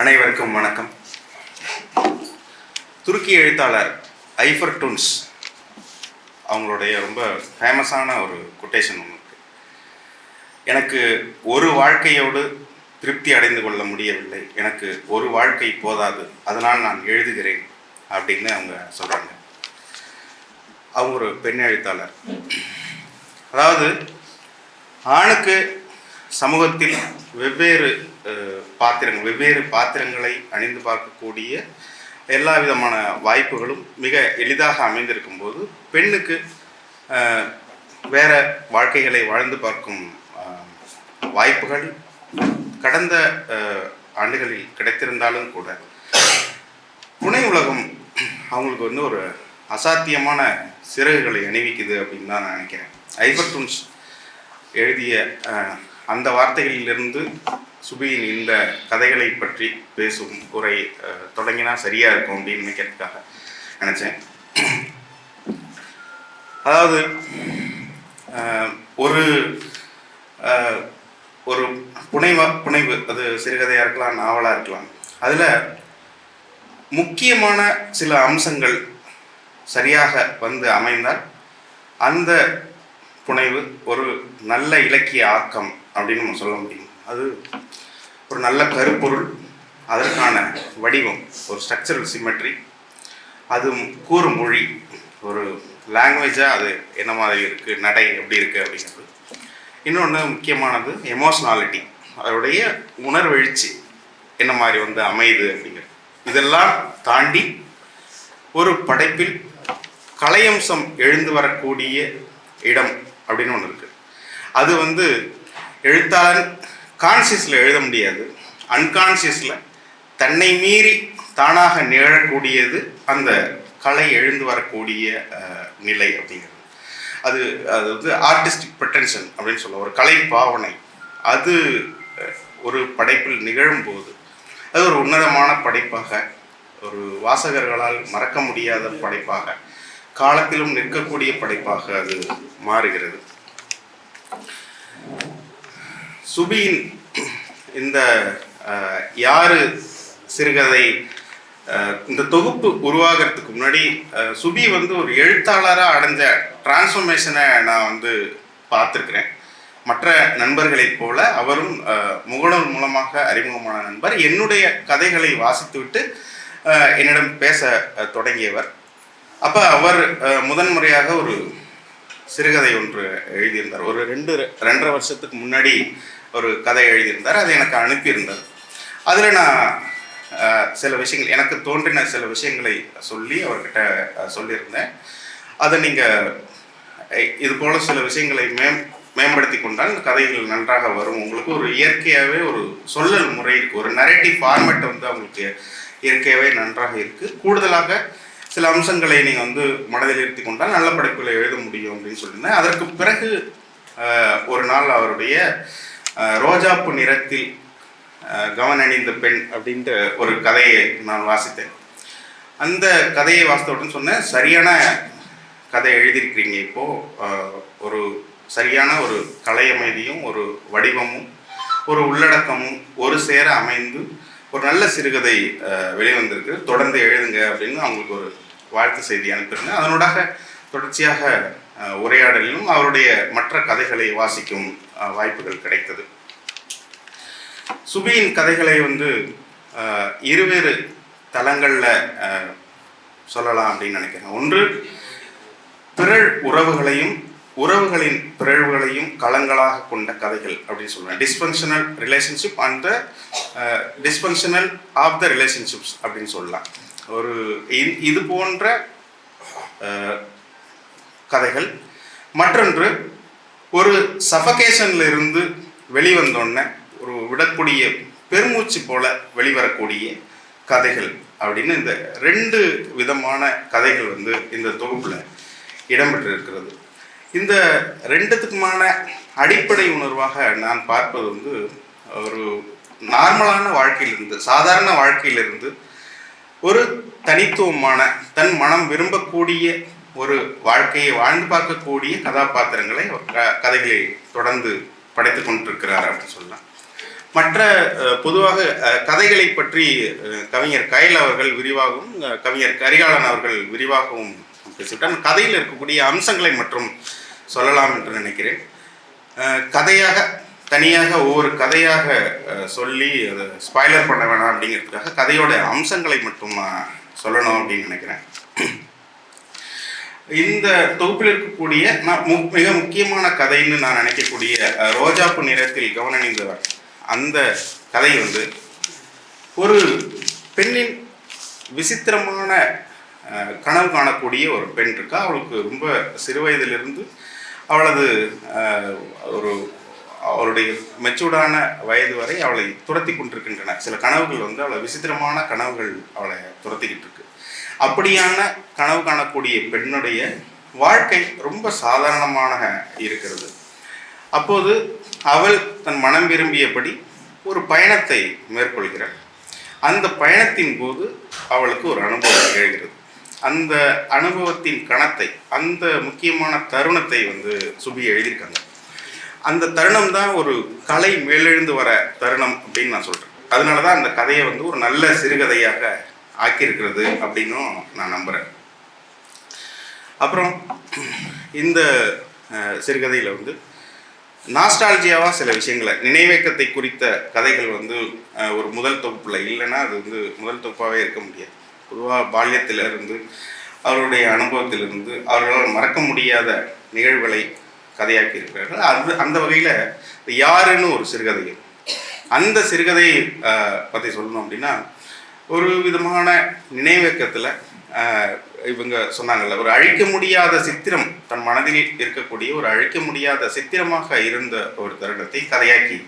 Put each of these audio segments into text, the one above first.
அனைவருக்கும் வணக்கம். துருக்கி எழுத்தாளர் ஐஃபர் டுன்ஸ் அவங்களுடைய ரொம்ப ஃபேமஸான ஒரு கொட்டேஷன் ஒன்று எனக்கு ஒரு வாழ்க்கையோடு திருப்தி அடைந்து கொள்ள முடியவில்லை. எனக்கு ஒரு வாழ்க்கை போதாது. அதனால் நான் எழுதுகிறேன் அப்படின்னு அவங்க சொல்கிறாங்க அவங்க ஒரு பெண் எழுத்தாளர். அதாவது ஆணுக்கு சமூகத்தில் வெவ்வேறு பாத்திரங்கள் வெவ்வேறு பாத்திரங்களை அணிந்து பார்க்கக்கூடிய எல்லா விதமான வாய்ப்புகளும் மிக எளிதாக அமைந்திருக்கும் போது பெண்ணுக்கு வேற வாழ்க்கைகளை வாழ்ந்து பார்க்கும் வாய்ப்புகள் கடந்த ஆண்டுகளில் கிடைத்திருந்தாலும் கூட புனை உலகம் அவங்களுக்கு வந்து ஒரு அசாத்தியமான சிறகுகளை அணிவிக்குது அப்படின்னு தான் நான் நினைக்கிறேன். ஐபர்டூன்ஸ் எழுதிய அந்த வார்த்தைகளிலிருந்து சுபியின் இந்த கதைகளை பற்றி பேசும் உரை தொடங்கினா சரியா இருக்கும் அப்படின்னு நினைக்கிறதுக்காக நினச்சேன். அதாவது ஒரு ஒரு புனைவா புனைவு அது சிறுகதையாக இருக்கலாம் நாவலாக இருக்கலாம். அதில் முக்கியமான சில அம்சங்கள் சரியாக வந்து அமைந்தால் அந்த புனைவு ஒரு நல்ல இலக்கிய ஆக்கம் அப்படின்னு நம்ம சொல்ல முடியும். அது ஒரு நல்ல கருப்பொருள் அதற்கான வடிவம் ஒரு ஸ்ட்ரக்சரல் சிமெட்ரி அது கூறும் மொழி ஒரு லாங்குவேஜாக அது என்ன மாதிரி இருக்குது நடை எப்படி இருக்குது அப்படிங்கிறது. இன்னொன்று முக்கியமானது எமோஷ்னாலிட்டி அதோடைய உணர்வெழுச்சி என்ன மாதிரி வந்து அமையுது அப்படிங்கிறது. இதெல்லாம் தாண்டி ஒரு படைப்பில் கலையம்சம் எழுந்து வரக்கூடிய இடம் அப்படின்னு ஒன்று இருக்குது அது வந்து எழுத்தாளன் கான்சியஸில் எழுத முடியாது. அன்கான்சியஸில் தன்னை மீறி தானாக நிகழக்கூடியது அந்த கலை எழுந்து வரக்கூடிய நிலை அப்படிங்கிறது. அது அது வந்து ஆர்டிஸ்டிக் ப்ரட்டன்ஷன் அப்படின்னு சொல்ல ஒரு கலை பாவனை. அது ஒரு படைப்பில் நிகழும்போது அது ஒரு உன்னதமான படைப்பாக ஒரு வாசகர்களால் மறக்க முடியாத படைப்பாக காலத்திலும் நிற்கக்கூடிய படைப்பாக அது மாறுகிறது. சுபியின் இந்த யாரு சிறுகதை இந்த தொகுப்பு உருவாகிறதுக்கு முன்னாடி சுபி வந்து ஒரு எழுத்தாளராக அடைஞ்ச டிரான்ஸ்ஃபர்மேஷனை நான் வந்து பார்த்துருக்குறேன். மற்ற நண்பர்களைப் போல அவரும் முகநூல் மூலமாக அறிமுகமான நண்பர். என்னுடைய கதைகளை வாசித்துவிட்டு என்னிடம் பேச தொடங்கியவர். அப்போ அவர் முதன்முறையாக ஒரு சிறுகதை ஒன்று எழுதியிருந்தார். ஒரு ரெண்டு ரெண்டரை வருஷத்துக்கு முன்னாடி ஒரு கதை எழுதியிருந்தார். அதை எனக்கு அனுப்பியிருந்தார். அதில் நான் சில விஷயங்கள் எனக்கு தோன்றின சில விஷயங்களை சொல்லி அவர்கிட்ட சொல்லியிருந்தேன். அதை நீங்கள் இது போல சில விஷயங்களை மேம் மேம்படுத்தி கொண்டால் கதைகள் நன்றாக வரும். உங்களுக்கு ஒரு இயற்கையாகவே ஒரு சொல்லல் முறை இருக்குது ஒரு நரேட்டிவ் ஃபார்மேட் வந்து அவங்களுக்கு இயற்கையாகவே நன்றாக இருக்குது கூடுதலாக சில அம்சங்களை நீங்கள் வந்து மனதில் இருத்தி கொண்டால் நல்ல படைப்புகளை எழுத முடியும் அப்படின்னு சொல்லியிருந்தேன். அதற்கு பிறகு ஒரு நாள் அவருடைய ரோஜாப்பு நிறத்தில் கவனணிந்த பெண் அப்படின்ற ஒரு கதையை நான் வாசித்தேன். அந்த கதையை வாசித்தவுடன் சொன்னேன் சரியான கதை எழுதியிருக்கிறீங்க இப்போது ஒரு சரியான ஒரு கலையமைதியும் ஒரு வடிவமும் ஒரு உள்ளடக்கமும் ஒரு சேர அமைந்து ஒரு நல்ல சிறுகதை வெளிவந்திருக்கு. தொடர்ந்து எழுதுங்க அப்படின்னு அவங்களுக்கு ஒரு வாழ்த்து செய்தி அனுப்பியிருந்தேன் அதனூடாக தொடர்ச்சியாக உரையாடலிலும் அவருடைய மற்ற கதைகளை வாசிக்கும் வாய்ப்புகள் கிடைத்தது. சுபியின் கதைகளை வந்து இருவேறு தளங்களில் சொல்லலாம் அப்படின்னு நினைக்கிறேன். ஒன்று பிறழ் உறவுகளையும் உறவுகளின் பிறழ்வுகளையும் களங்களாக கொண்ட கதைகள் அப்படின்னு சொல்லுவேன் dysfunctional relationship and the dysfunctional of the relationships அப்படின்னு சொல்லலாம். ஒரு இது போன்ற uh, கதைகள். மற்றொன்று ஒரு சஃபகேஷன்ல இருந்து வெளிவந்தோடனே ஒரு விடக்கூடிய பெருமூச்சு போல வெளிவரக்கூடிய கதைகள் அப்படின்னு இந்த ரெண்டு விதமான கதைகள் வந்து இந்த தொகுப்பில் இடம்பெற்று இருக்கிறது இந்த ரெண்டுத்துக்குமான அடிப்படை உணர்வாக நான் பார்ப்பது வந்து ஒரு நார்மலான வாழ்க்கையிலிருந்து சாதாரண வாழ்க்கையிலிருந்து ஒரு தனித்துவமான தன் மனம் விரும்பக்கூடிய ஒரு வாழ்க்கையை வாழ்ந்து பார்க்கக்கூடிய கதாபாத்திரங்களை அவர் க கதைகளை தொடர்ந்து படைத்து கொண்டிருக்கிறார் அப்படின்னு சொல்லலாம். மற்ற பொதுவாக கதைகளை பற்றி கவிஞர் கயல் அவர்கள் விரிவாகவும் கவிஞர் கரிகாலன் அவர்கள் விரிவாகவும் பேசிவிட்டார். கதையில் இருக்கக்கூடிய அம்சங்களை மற்றும் சொல்லலாம் என்று நினைக்கிறேன். கதையாக தனியாக ஒவ்வொரு கதையாக சொல்லி அதை ஸ்பாய்லர் பண்ண வேணாம் அப்படிங்கிறதுக்காக கதையோட அம்சங்களை மட்டும் நான் சொல்லணும் அப்படின்னு நினைக்கிறேன். இந்த தொகுப்பில் இருக்கக்கூடிய நான் மு- மிக முக்கியமான கதைன்னு நான் நினைக்கக்கூடிய ரோஜாப்பு நிறத்தில் கவனிந்தவர் அந்த கதை வந்து ஒரு பெண்ணின் விசித்திரமான கனவு காணக்கூடிய ஒரு பெண் இருக்கா? அவளுக்கு ரொம்ப சிறு வயதிலிருந்து அவளது ஒரு அவளுடைய மெச்சூர்டான வயது வரை அவளை துரத்தி கொண்டிருக்கின்றன. சில கனவுகள் வந்து அவளை விசித்திரமான கனவுகள் அவளை துரத்திக்கிட்டு இருக்கு. அப்படியான கனவு காணக்கூடிய பெண்ணுடைய வாழ்க்கை ரொம்ப சாதாரணமாக இருக்கிறது. அப்போது அவள் தன் மனம் விரும்பியபடி ஒரு பயணத்தை மேற்கொள்கிறாள். அந்த பயணத்தின் போது அவளுக்கு ஒரு அனுபவம் எழுகிறது அந்த அனுபவத்தின் கணத்தை அந்த முக்கியமான தருணத்தை வந்து சுபி எழுதியிருக்காங்க. அந்த தருணம் தான் ஒரு கலை மேலெழுந்து வர தருணம் அப்படின்னு நான் சொல்கிறேன் அதனால தான் அந்த கதையை வந்து ஒரு நல்ல சிறுகதையாக ஆக்கியிருக்கிறது அப்படின்னும் நான் நம்புகிறேன் அப்புறம் இந்த சிறுகதையில் வந்து நாஸ்டாலஜியாவாக சில விஷயங்களை நினைவேக்கத்தை குறித்த கதைகள் வந்து ஒரு முதல் தொகுப்பில் இல்லைன்னா அது வந்து முதல் தொகுப்பாகவே இருக்க முடியாது. பொதுவாக பால்யத்திலிருந்து அவருடைய அனுபவத்திலிருந்து அவர்களால் மறக்க முடியாத நிகழ்வுகளை கதையாக்கி இருக்கிறார்கள் அது அந்த வகையில் யாருன்னு ஒரு சிறுகதை அந்த சிறுகதை பற்றி சொல்லணும் அப்படின்னா ஒரு விதமான நினைவேக்கத்தில் இவங்க சொன்னாங்கல்ல ஒரு அழிக்க முடியாத சித்திரம் தன் மனதில் இருக்கக்கூடிய ஒரு அழிக்க முடியாத சித்திரமாக இருந்த ஒரு தருணத்தை கதையாக்கி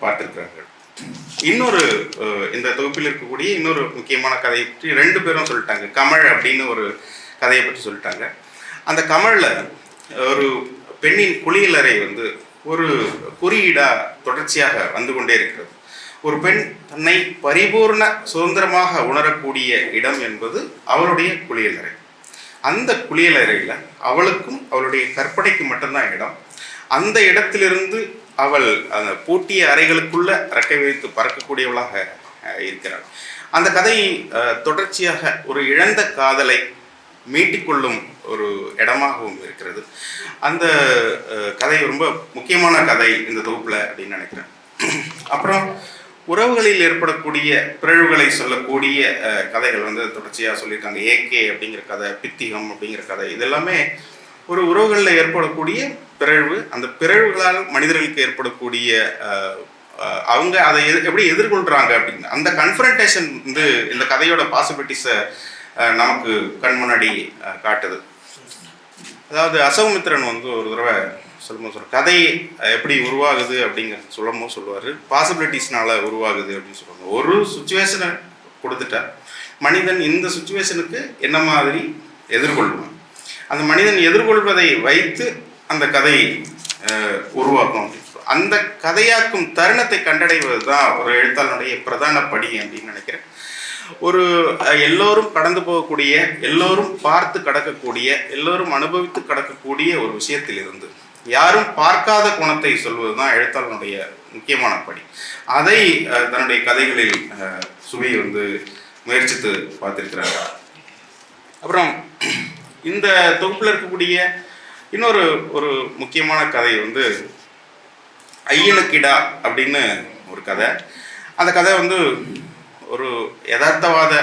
பார்த்திருக்கிறார்கள். இன்னொரு இந்த தொகுப்பில் இருக்கக்கூடிய இன்னொரு முக்கியமான கதையை பற்றி ரெண்டு பேரும் சொல்லிட்டாங்க. கமல் அப்படின்னு ஒரு கதையை பற்றி சொல்லிட்டாங்க. அந்த கமலில் ஒரு பெண்ணின் குளியலறை வந்து ஒரு குறியீடாக தொடர்ச்சியாக வந்து கொண்டே இருக்கிறது. ஒரு பெண் தன்னை பரிபூர்ண சுதந்திரமாக உணரக்கூடிய இடம் என்பது அவளுடைய குளியலறை. அந்த குளியலறையில் அவளுக்கும் அவளுடைய கற்பனைக்கு மட்டும்தான் இடம். அந்த இடத்திலிருந்து அவள் அந்த பூட்டிய அறைகளுக்குள்ள ரெக்கை வைத்து பறக்கக்கூடியவளாக இருக்கிறாள். அந்த கதை தொடர்ச்சியாக ஒரு இழந்த காதலை மீட்டிக்கொள்ளும் ஒரு இடமாகவும் இருக்கிறது. அந்த கதை ரொம்ப முக்கியமான கதை இந்த தொகுப்பில் அப்படின்னு நினைக்கிறேன். அப்புறம் உறவுகளில் ஏற்படக்கூடிய பிறழ்வுகளை சொல்லக்கூடிய கதைகள் வந்து தொடர்ச்சியாக சொல்லியிருக்காங்க. ஏகே அப்படிங்கிற கதை பித்திகம் அப்படிங்கிற கதை இதெல்லாமே ஒரு உறவுகளில் ஏற்படக்கூடிய பிறழ்வு அந்த பிறழ்வுகளால் மனிதர்களுக்கு ஏற்படக்கூடிய அவங்க அதை எப்படி எதிர்கொள்கிறாங்க அப்படின்னு. அந்த கன்ஃபரன்டேஷன் வந்து இந்த கதையோட பாசிபிலிட்டிஸை நமக்கு கண் முன்னாடி காட்டுது. அதாவது அசௌமித்திரன் வந்து ஒரு தடவை சொல்லும்போது சொல்ற கதை எப்படி உருவாகுது? அப்படிங்கிறது சொல்லும்போது சொல்லுவார் பாசிபிலிட்டிஸ்னால உருவாகுது அப்படின்னு சொல்லுவாங்க. ஒரு சுச்சுவேஷனை கொடுத்துட்டா மனிதன் இந்த சுச்சுவேஷனுக்கு என்ன மாதிரி எதிர்கொள்வான்? அந்த மனிதன் எதிர்கொள்வதை வைத்து அந்த கதை உருவாக்கும். அப்படின்னு அந்த கதையாக்கும் தருணத்தை கண்டடைவது தான் ஒரு எழுத்தாளனுடைய பிரதான படி அப்படின்னு நினைக்கிறேன். ஒரு எல்லோரும் கடந்து போகக்கூடிய எல்லோரும் பார்த்து கடக்கக்கூடிய எல்லோரும் அனுபவித்து கடக்கக்கூடிய ஒரு விஷயத்தில் இருந்து யாரும் பார்க்காத குணத்தை சொல்வது தான் எழுத்தாளனுடைய முக்கியமான படி அதை தன்னுடைய கதைகளில் சுவை வந்து முயற்சித்து பார்த்திருக்கிறார். அப்புறம் இந்த தொகுப்பில் இருக்கக்கூடிய இன்னொரு ஒரு முக்கியமான கதை வந்து ஐயனுக்கிடா அப்படின்னு ஒரு கதை. அந்த கதை வந்து ஒரு யதார்த்தவாத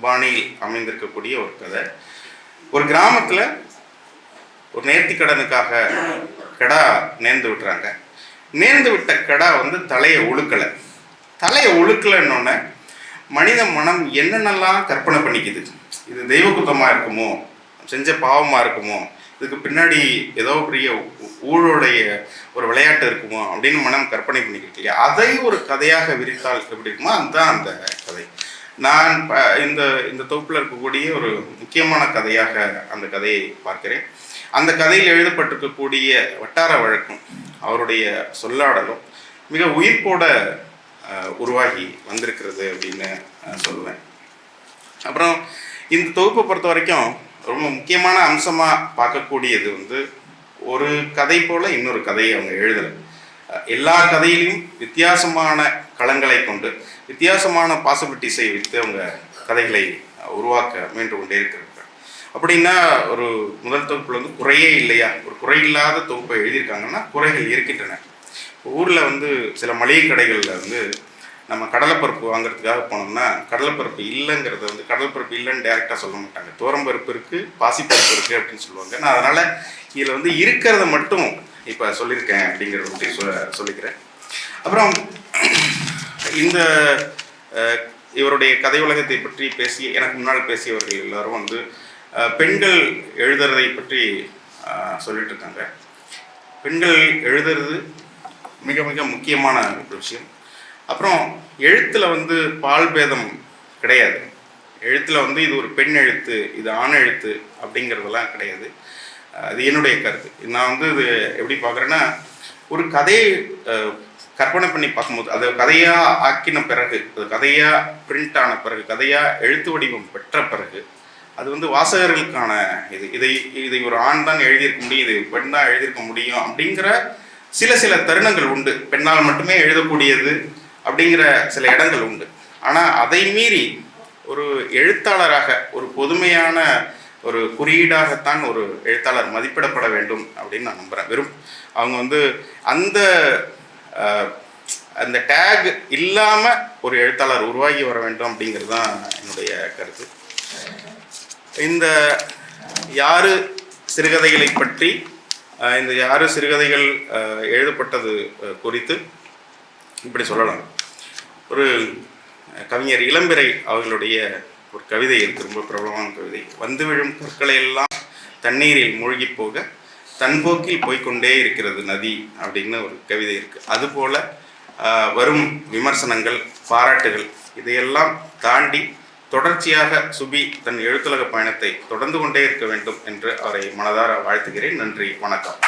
பாணியில் அமைந்திருக்கக்கூடிய ஒரு கதை. ஒரு கிராமத்தில் ஒரு நேர்த்திக்கடனுக்காக கடா நேர்ந்து விட்டுறாங்க. நேர்ந்து விட்ட கடா வந்து தலையை ஒழுக்கலை. தலையை ஒழுக்கலைன்னொன்னே மனித மனம் என்னென்னலாம் கற்பனை பண்ணிக்குது? இது தெய்வ குத்தமாக இருக்குமோ? செஞ்ச பாவமாக இருக்குமோ? இதுக்கு பின்னாடி ஏதோ பெரிய ஊழோடைய ஒரு விளையாட்டு இருக்குமோ அப்படின்னு மனம் கற்பனை பண்ணிக்கிட்டு இல்லையா அதை ஒரு கதையாக விரித்தால் எப்படி இருக்குமோ அதுதான் அந்த கதை. நான் இந்த இந்த தொகுப்பில் இருக்கக்கூடிய ஒரு முக்கியமான கதையாக அந்த கதையை பார்க்கிறேன். அந்த கதையில் எழுதப்பட்டிருக்கக்கூடிய வட்டார வழக்கம் அவருடைய சொல்லாடலும் மிக உயிர்ப்போட உருவாகி வந்திருக்கிறது அப்படின்னு சொல்லுவேன் அப்புறம் இந்த தொகுப்பை பொறுத்த வரைக்கும் ரொம்ப முக்கியமான அம்சமாக பார்க்கக்கூடியது வந்து ஒரு கதை போல் இன்னொரு கதையை அவங்க எழுதலை. எல்லா கதையிலையும் வித்தியாசமான களங்களை கொண்டு வித்தியாசமான பாசிபிலிட்டிஸை வைத்து அவங்க கதைகளை உருவாக்க முயன்று கொண்டே இருக்கிறார்கள். அப்படின்னா ஒரு முதல் தொகுப்பில் வந்து குறையே இல்லையா? ஒரு குறையில்லாத தொகுப்பை எழுதியிருக்காங்கன்னா குறைகள் இருக்கின்றன. ஊரில் வந்து சில மளிகை கடைகளில் வந்து நம்ம கடலைப்பருப்பு வாங்குறதுக்காக போனோம்னா கடலைப்பருப்பு இல்லைங்கிறத வந்து கடலைப்பருப்பு இல்லைன்னு டேரெக்டாக சொல்ல மாட்டாங்க. தோரம்பருப்பு இருக்குது பாசிப்பருப்பு இருக்குது அப்படின்னு சொல்லுவாங்க. நான் அதனால் இதில் வந்து இருக்கிறத மட்டும் இப்போ சொல்லியிருக்கேன் அப்படிங்கிறத பற்றி சொ சொல்லிக்கிறேன். அப்புறம் இந்த இவருடைய கதை உலகத்தை பற்றி பேசி எனக்கு முன்னால் பேசியவர்கள் எல்லாரும் வந்து பெண்கள் எழுதுறதை பற்றி சொல்லிட்டு இருக்காங்க. பெண்கள் எழுதுறது மிக மிக முக்கியமான ஒரு விஷயம். அப்புறம் எழுத்தில் வந்து பால் பேதம் கிடையாது. எழுத்தில் வந்து இது ஒரு பெண் எழுத்து இது ஆண் எழுத்து அப்படிங்கிறதெல்லாம் கிடையாது. அது என்னுடைய கருத்து. நான் வந்து இது எப்படி பார்க்குறேன்னா ஒரு கதையை கற்பனை பண்ணி பார்க்கும்போது அது கதையாக ஆக்கின பிறகு அது கதையாக பிரிண்ட் ஆன பிறகு கதையாக எழுத்து வடிவம் பெற்ற பிறகு அது வந்து வாசகர்களுக்கான இது. இதை இதை ஒரு ஆண் தான் எழுதியிருக்க முடியும் இது பெண் தான் எழுதியிருக்க முடியும் அப்படிங்கிற சில சில தருணங்கள் உண்டு. பெண்ணால் மட்டுமே எழுதக்கூடியது அப்படிங்கிற சில இடங்கள் உண்டு. ஆனால் அதை மீறி ஒரு எழுத்தாளராக ஒரு பொதுமையான ஒரு குறியீடாகத்தான் ஒரு எழுத்தாளர் மதிப்பிடப்பட வேண்டும் அப்படின்னு நான் நம்புகிறேன் வெறும் அவங்க வந்து அந்த அந்த டேக் இல்லாமல் ஒரு எழுத்தாளர் உருவாகி வர வேண்டும் அப்படிங்கிறது தான் என்னுடைய கருத்து. இந்த யாரு சிறுகதைகளை பற்றி இந்த யாரு சிறுகதைகள் எழுதப்பட்டது குறித்து இப்படி சொல்லலாம். ஒரு கவிஞர் இளம்பிறை அவர்களுடைய ஒரு கவிதை இருக்கு ரொம்ப பிரபலமான கவிதை. வந்து விழும் கற்களை எல்லாம் தண்ணீரில் மூழ்கி போக தன்போக்கில் போய்க்கொண்டே இருக்கிறது நதி அப்படின்னு ஒரு கவிதை இருக்குது அதுபோல் வரும் விமர்சனங்கள் பாராட்டுகள் இதையெல்லாம் தாண்டி தொடர்ச்சியாக சுபி தன் எழுத்துலக பயணத்தை தொடர்ந்து கொண்டே இருக்க வேண்டும் என்று அவரை மனதார வாழ்த்துகிறேன். நன்றி வணக்கம்.